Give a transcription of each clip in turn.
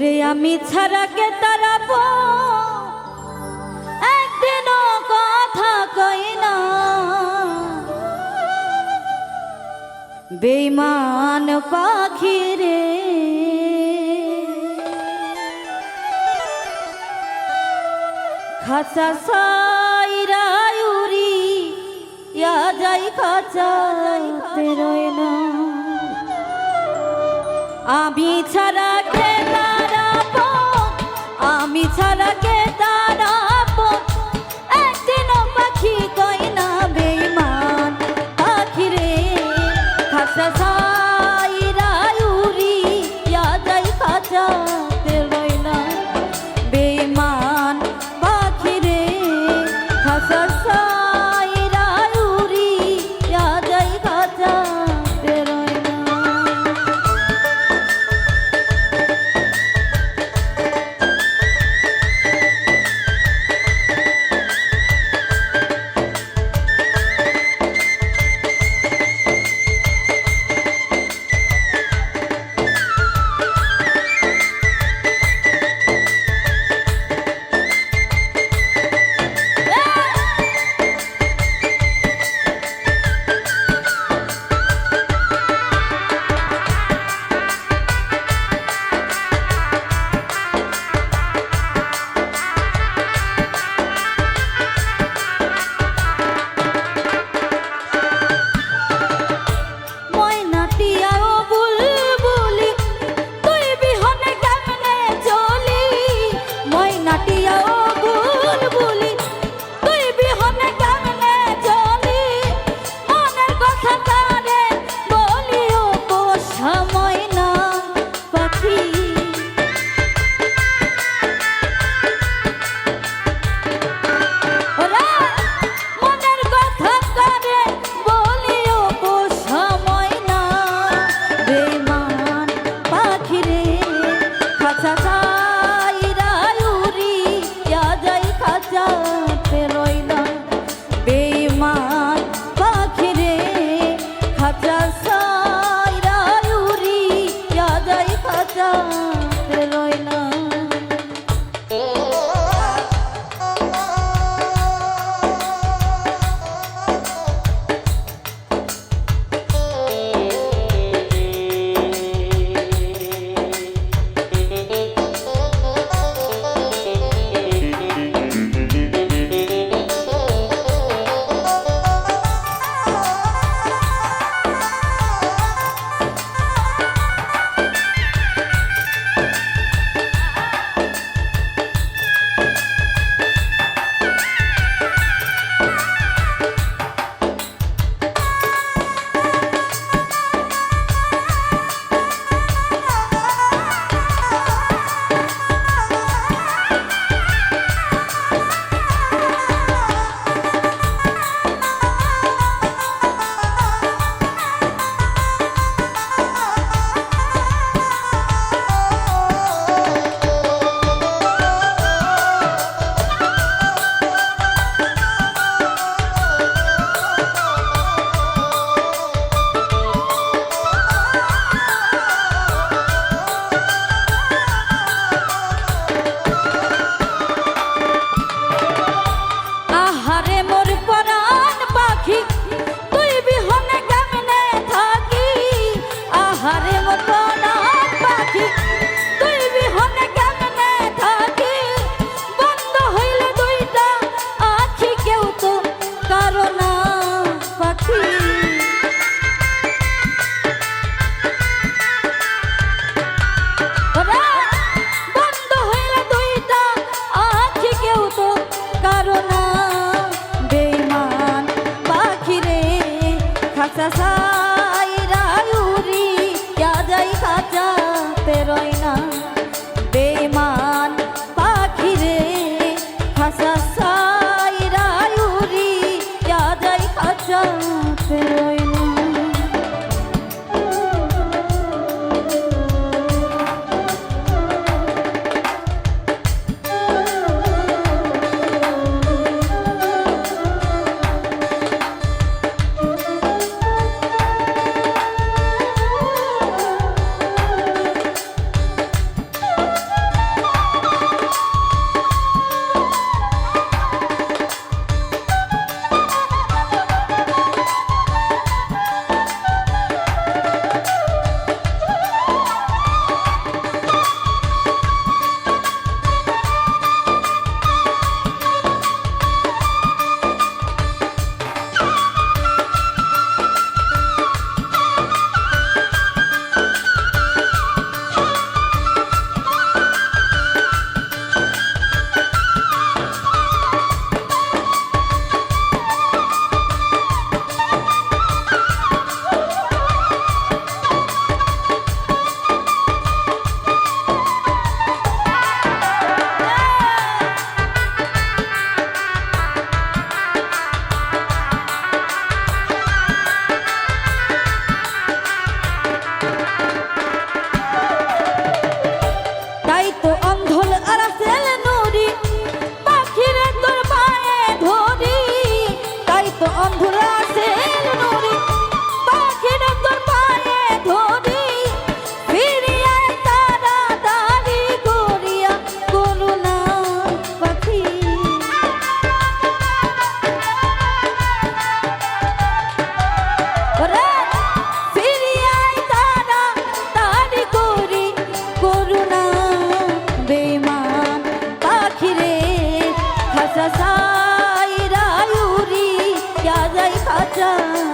ওরে আমি ছাড়া কে তারাবো একদিনও কথা কই না। বেমান পাখি রে। খাঁচা সাইরা উড়ি যাই খাঁচা রয় না আমি ছাড়া ছাড়া কে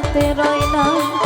হাতে রয় না।